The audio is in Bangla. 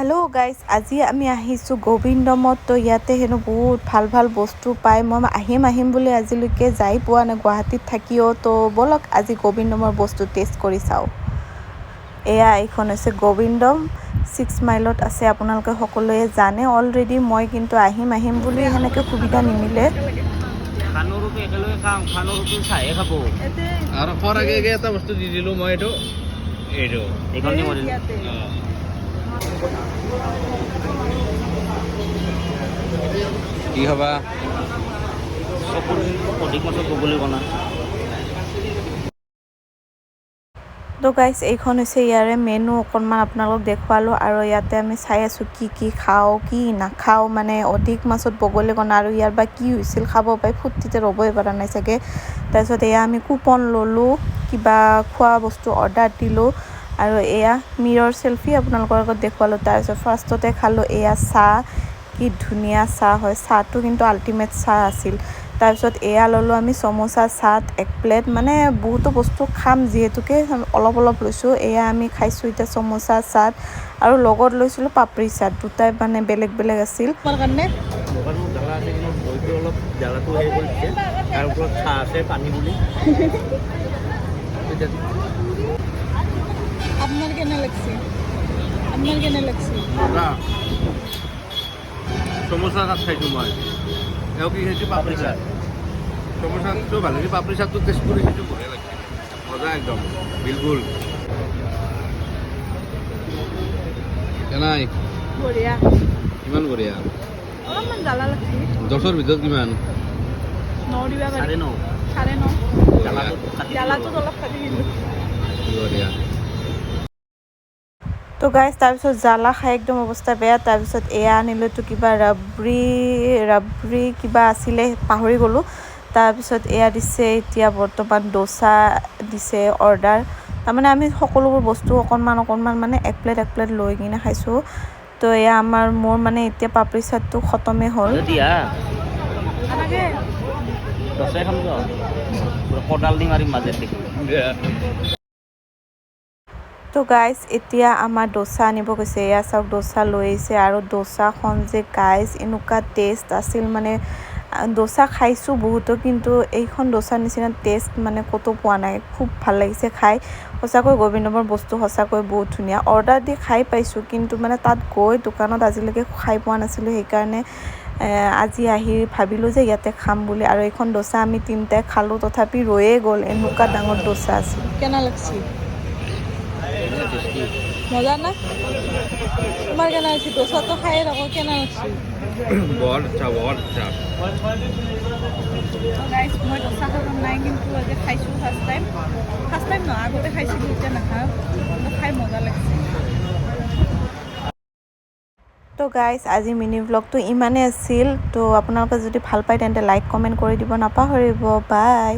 হেল্ল' গাইজ আজি আমি আহিছোঁ গোবিন্দমত তো ইয়াতে হেনো বহুত ভালো ভালো বস্তু পায় মই আহিম আহিম বুলি আজিলৈকে যাই পোৱা নাই। গুৱাহাটীত থাকিও। তো ব'লক আজি গোবিন্দমৰ বস্তু টেষ্ট কৰি চাওঁ। এয়া এইখন হৈছে গোবিন্দম। ছিক্স মাইলত আছে। আপোনালোকে সকলোৱে জানে। অলৰেডি মই কিন্তু আহিম আহিম বুলি সেনেকৈ সুবিধা নিমিলে। আৰু খোৱাৰ আগে আগে এটা বস্তু দি দিলোঁ মই এইটো। এইটো। এইখন দি মৰিল কি হ'বা? তো গাইজ এইখন হৈছে ইয়াৰে মেনু অকণমান আপোনালোকক দেখুৱালোঁ আৰু ইয়াতে আমি চাই আছোঁ কি কি খাওঁ, কি নাখাওঁ মানে অধিক মাছত বগলী কণা আৰু ইয়াৰ বা কি হৈছিল খাব পাই ফূৰ্তিতে ৰ'বই পৰা নাই চাগে। তাৰপিছত এয়া আমি কুপন ল'লোঁ, কিবা খোৱা বস্তু অৰ্ডাৰ দিলোঁ। আৰু এয়া মিৰৰ চেল্ফি আপোনালোকৰ আগত দেখুৱালোঁ। তাৰপিছত ফাৰ্ষ্টতে খালোঁ এয়া চাহ। কি ধুনীয়া চাহ হয়। চাহটো কিন্তু আল্টিমেট চাহ আছিল। তাৰপিছত এয়া ল'লোঁ আমি চমোচা চাট এক প্লেট। মানে বহুতো বস্তু খাম যিহেতুকে অলপ অলপ লৈছোঁ। এয়া আমি খাইছোঁ এতিয়া চমোচা চাট আৰু লগত লৈছিলোঁ পাপৰি চাট। দুটাই মানে বেলেগ বেলেগ আছিল। কাৰণে? অলপ জ্বালাটো হেৰি কৰি দিছে তাৰ ওপৰত চাহ আছে পানী বুলি আপনার কেনে লাগছে? আপনার কেনে লাগছে? চমোচা চাট খাইছোঁ মই। এওঁ কি খাইছোঁ? পাপৰি চাট চমোচাটো ভালো লাগে পাপৰি চাটটো কৰি খাইছোঁ বঢ়িয়া লাগিছে। মজা একদম বিলকুল। কেনাই বঢ়িয়া। কিমান বঢ়িয়া? অলপমান জ্বালা লাগছে। দহৰ ভিতৰত কিমান? ন দিবা চাৰে ন। চাৰে ন। জ্বালাটো অলপ কাটি দিলোঁ। বঢ়িয়া। তো গাইজ তাৰপিছত জ্বালা খাই একদম অৱস্থা বেয়া তাৰপিছত এয়া আনিলোঁতো কিবা ৰাবৰি ৰাবৰি কিবা আছিলে পাহৰি গ'লোঁ। তাৰপিছত এয়া দিছে এতিয়া বৰ্তমান ডোচা দিছে অৰ্ডাৰ তাৰমানে আমি সকলোবোৰ বস্তু অকণমান অকণমান মানে এক প্লেট এক প্লেট লৈ কিনে খাইছোঁ। তো এয়া আমাৰ মোৰ মানে এতিয়া পাপৰি চাটটো খতমেই হ'ল। কদাল দি মাৰিম তো গাইজ এতিয়া আমাৰ ডোচা আনিব গৈছে। এয়া চাওক, ডোচা লৈ আহিছে আৰু ডোচাখন যে গাইজ এনেকুৱা টেষ্ট আছিল মানে ডোচা খাইছোঁ বহুতো, কিন্তু এইখন ডোচাৰ নিচিনা টেষ্ট মানে ক'তো পোৱা নাই। খুব ভালো লাগিছে খাই। সঁচাকৈ গোবিন্দমৰ বস্তু সঁচাকৈ বহুত ধুনীয়া। অৰ্ডাৰ দি খাই পাইছোঁ, কিন্তু মানে তাত গৈ দোকানত আজিলৈকে খাই পোৱা নাছিলোঁ। সেইকাৰণে আজি আহি ভাবিলোঁ যে ইয়াতে খাম বুলি। আৰু এইখন ডোচা আমি তিনিটাই খালোঁ। তথাপি ৰৈয়ে গ'ল। এনেকুৱা ডাঙৰ ডোচা আছিল। কেনে লাগছে মজা না তোমাৰ কেনে হৈছে ডোচাটো খায়ে থাকোঁ কেনে বহুত আচ্ছা গাইজ মই ডোচা খাব নাই কিন্তু আজি খাইছোঁ ফাৰ্ষ্ট টাইম ফাৰ্ষ্ট টাইম নহয় আগতে খাইছিলোঁ এতিয়া নাখাওঁ। কিন্তু খাই মজা লাগিছে। তো গাইজ আজি মিনি ব্লগটো ইমানেই আছিল। তো আপোনালোকে যদি ভাল পায় তেন্তে লাইক কমেণ্ট কৰি দিব নাপাহৰিব। বাই